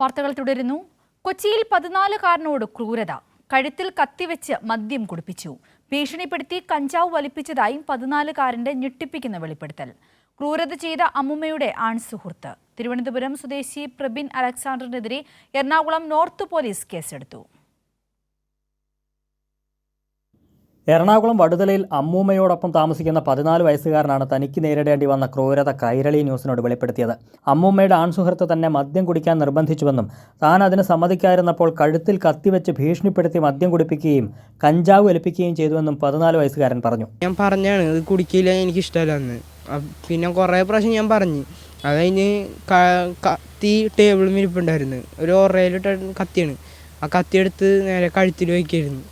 വാർത്തകൾ തുടരുന്നു. കൊച്ചിയിൽ പതിനാലുകാരനോട് ക്രൂരത. കഴുത്തിൽ കത്തിവെച്ച് മദ്യം കുടിപ്പിച്ചു. ഭീഷണിപ്പെടുത്തി കഞ്ചാവ് വലിപ്പിച്ചതായും പതിനാലുകാരന്റെ ഞെട്ടിപ്പിക്കുന്ന വെളിപ്പെടുത്തൽ. ക്രൂരത ചെയ്ത അമ്മുമ്മയുടെ ആൺസുഹൃത്ത് തിരുവനന്തപുരം സ്വദേശി പ്രബിൻ അലക്സാണ്ടറിനെതിരെ എറണാകുളം നോർത്ത് പോലീസ് കേസെടുത്തു. എറണാകുളം വടുതലയിൽ അമ്മൂമ്മയോടൊപ്പം താമസിക്കുന്ന പതിനാല് വയസ്സുകാരനാണ് തനിക്ക് നേരിടേണ്ടി വന്ന ക്രൂരത കൈരളി ന്യൂസിനോട് വെളിപ്പെടുത്തിയത്. അമ്മൂമ്മയുടെ ആൺസുഹൃത്ത് തന്നെ മദ്യം കുടിക്കാൻ നിർബന്ധിച്ചുവെന്നും താൻ അതിന് സമ്മതിക്കാതിരുന്നപ്പോൾ കഴുത്തിൽ കത്തിവെച്ച് ഭീഷണിപ്പെടുത്തി മദ്യം കുടിപ്പിക്കുകയും കഞ്ചാവ് ഒലിപ്പിക്കുകയും ചെയ്തുവെന്നും പതിനാല് വയസ്സുകാരൻ പറഞ്ഞു. ഞാൻ പറഞ്ഞാണ് ഇത് കുടിക്കില്ല എനിക്ക് ഇഷ്ടമല്ലെന്ന് പിന്നെ കുറേ പ്രാവശ്യം ഞാൻ പറഞ്ഞു. അത് കത്തി ടേബിളിൽ ഇരിപ്പുണ്ടായിരുന്നു. ഒരു ഓറയിലിട്ട് കത്തിയാണ്. ആ കത്തിയെടുത്ത് നേരെ കഴുത്തിൽ വയ്ക്കായിരുന്നു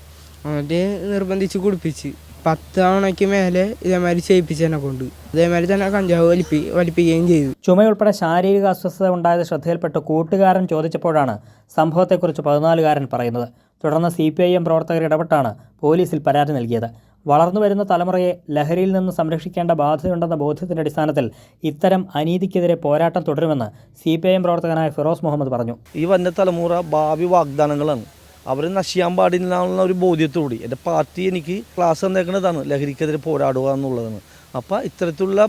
എന്നിട്ട് നിർബന്ധിച്ച് കുടിപ്പിച്ച്. പത്ത് തവണയ്ക്ക് മേലെ ഇതേമാതിരി ചെയ്യിപ്പിച്ച് തന്നെ കൊണ്ട്. അതേമാതിരി തന്നെ കഞ്ചാവ് വലിപ്പി വലിപ്പിക്കുകയും ചെയ്തു. ചുമയുൾപ്പെടെ ശാരീരിക അസ്വസ്ഥത ഉണ്ടായത് ശ്രദ്ധയിൽപ്പെട്ട് കൂട്ടുകാരൻ ചോദിച്ചപ്പോഴാണ് സംഭവത്തെക്കുറിച്ച് പതിനാലുകാരൻ പറയുന്നത്. തുടർന്ന് സി പി ഐ എം പ്രവർത്തകർ ഇടപെട്ടാണ് പോലീസിൽ പരാതി നൽകിയത്. വളർന്നു വരുന്ന തലമുറയെ ലഹരിയിൽ നിന്ന് സംരക്ഷിക്കേണ്ട ബാധ്യതയുണ്ടെന്ന ബോധ്യത്തിന്റെ അടിസ്ഥാനത്തിൽ ഇത്തരം അനീതിക്കെതിരെ പോരാട്ടം തുടരുമെന്ന് സി പി ഐ എം പ്രവർത്തകനായ ഫിറോസ് മുഹമ്മദ് പറഞ്ഞു. ഈ വന്ന തലമുറ ഭാവി വാഗ്ദാനങ്ങളാണ്. അവർ നശിയാൻ പാടില്ല എന്നുള്ള ഒരു ബോധ്യത്തോടി എന്റെ പാർട്ടി എനിക്ക് ക്ലാസ് തന്നേക്കുന്നതാണ് ലഹരിക്കെതിരെ പോരാടുക എന്നുള്ളതാണ്. അപ്പോൾ ഇത്തരത്തിലുള്ള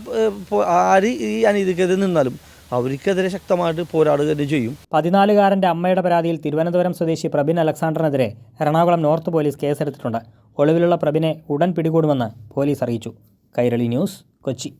ആര് ഈ അനീതിക്കെതിരെ നിന്നാലും അവർക്കെതിരെ ശക്തമായിട്ട് പോരാടുക തന്നെ ചെയ്യും. പതിനാലുകാരന്റെ അമ്മയുടെ പരാതിയിൽ തിരുവനന്തപുരം സ്വദേശി പ്രബിൻ അലക്സാണ്ടറിനെതിരെ എറണാകുളം നോർത്ത് പോലീസ് കേസെടുത്തിട്ടുണ്ട്. ഒളിവിലുള്ള പ്രബിനെ ഉടൻ പിടികൂടുമെന്ന് പോലീസ് അറിയിച്ചു. കൈരളി ന്യൂസ് കൊച്ചി.